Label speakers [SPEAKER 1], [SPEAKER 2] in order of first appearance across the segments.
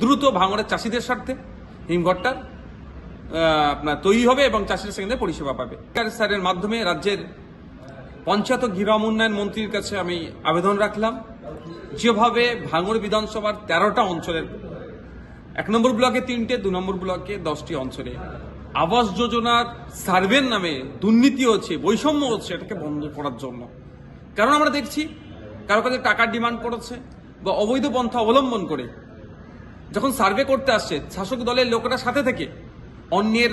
[SPEAKER 1] দ্রুত ভাঙড়ের চাষিদের স্বার্থে হিমঘরটার আপনার তৈরি হবে এবং চাষিরা সেখানে পরিষেবা পাবে। স্যারের মাধ্যমে রাজ্যের পঞ্চায়েত গ্রাম উন্নয়ন মন্ত্রীর কাছে আমি আবেদন রাখলাম। যেভাবে ভাঙড় বিধানসভার তেরোটা অঞ্চলের এক নম্বর ব্লকে তিনটে, দু নম্বর ব্লকে দশটি অঞ্চলে আবাস যোজনার সার্ভের নামে দুর্নীতি হচ্ছে, বৈষম্য হচ্ছে এটাকে বন্ধ করার জন্য। কারণ আমরা দেখছি কারও কাছে টাকার ডিমান্ড করেছে বা অবৈধ পন্থা অবলম্বন করে যখন সার্ভে করতে আসছে, শাসক দলের লোকেরা সাথে থেকে অন্যের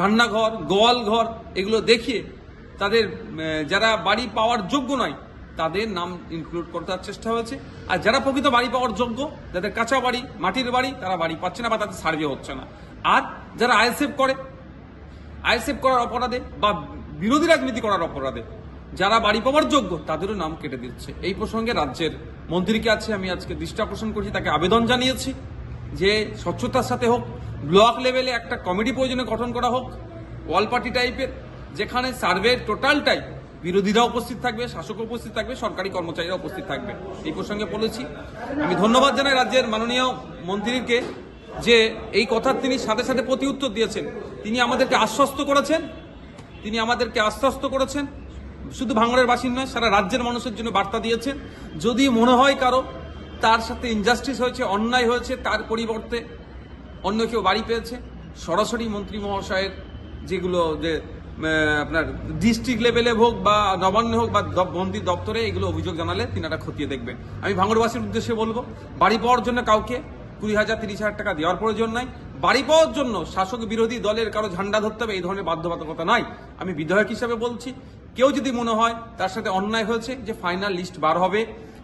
[SPEAKER 1] রান্নাঘর গোয়াল ঘর এগুলো দেখিয়ে তাদের যারা বাড়ি পাওয়ার যোগ্য নয়, তাদের নাম ইনক্লুড করার চেষ্টা হয়েছে। আর যারা প্রকৃত বাড়ি পাওয়ার যোগ্য, যাদের কাঁচা বাড়ি, মাটির বাড়ি, তারা বাড়ি পাচ্ছে না বা তাদের সার্ভে হচ্ছে না। আর যারা আইএসএফ করে, আইএসএফ করার অপরাধে বা বিরোধী রাজনীতি করার অপরাধে যারা বাড়ি পাওয়ার যোগ্য, তাদেরও নাম কেটে দিচ্ছে। এই প্রসঙ্গে রাজ্যের মন্ত্রীকে আছে, আমি আজকে দৃষ্টি আকর্ষণ করছি, তাকে আবেদন জানিয়েছি। যে স্বচ্ছতার সাথে হোক, ব্লক লেভেলে একটা কমিটি প্রয়োজনে গঠন করা হোক, ওয়াল পার্টি টাইপের যেখানে সার্ভের টোটালটাই বিরোধীরা উপস্থিত থাকবে শাসক উপস্থিত থাকবে, সরকারি কর্মচারীরা উপস্থিত থাকবে। এই প্রসঙ্গে বলেছি, আমি ধন্যবাদ জানাই রাজ্যের মাননীয় মন্ত্রীকে যে এই কথার তিনি সাথে সাথে প্রতি উত্তর দিয়েছেন। তিনি আমাদেরকে আশ্বস্ত করেছেন, তিনি আমাদেরকে আশ্বস্ত করেছেন, শুধু ভাঙড়ের বাসিন্দা সারা রাজ্যের মানুষের জন্য বার্তা দিয়েছেন। যদি মনে হয় কারও তার সাথে ইনজাস্টিস হয়েছে, অন্যায় হয়েছে, তার পরিবর্তে অন্য কেউ বাড়ি পেয়েছে। সরাসরি মন্ত্রী মহাশয়ের যেগুলো যে আপনার ডিস্ট্রিক্ট লেভেলে হোক বা নবান্ন হোক বা মন্ত্রী দপ্তরে এগুলো অভিযোগ জানালে তিনারা খতিয়ে দেখবেন। আমি ভাঙড়বাসীর উদ্দেশ্যে বলব, বাড়ি পাওয়ার জন্য কাউকে কুড়ি হাজার, তিরিশ হাজার টাকা দেওয়ার প্রয়োজন নাই। বাড়ি পাওয়ার জন্য শাসক বিরোধী দলের কারও ঝান্ডা ধরতে হবে, এই ধরনের বাধ্যবাধকতা নাই। আমি বিধায়ক হিসাবে বলছি, কেউ যদি মনে হয় তার সাথে অন্যায় হয়েছে, যে ফাইনাল লিস্ট বার হবে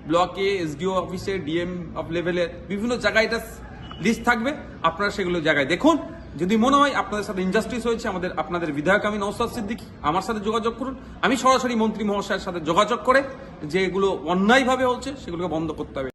[SPEAKER 1] ব্লকে এসডিও অফিসে ডিএম অফ লেভেলে বিভিন্ন জায়গায় এটা লিস্ট থাকবে, আপনারা সেগুলো জায়গায় দেখুন। যদি মনে হয় আপনাদের সাথে ইনজাস্টিস হয়েছে, আমাদের, আপনাদের বিধায়ক আমি নৌসাদ সিদ্দিক, আমার সাথে যোগাযোগ করুন। আমি সরাসরি মন্ত্রী মহাশয়ের সাথে যোগাযোগ করে যেগুলো অন্যায়ভাবে হচ্ছে, সেগুলোকে বন্ধ করতে হবে।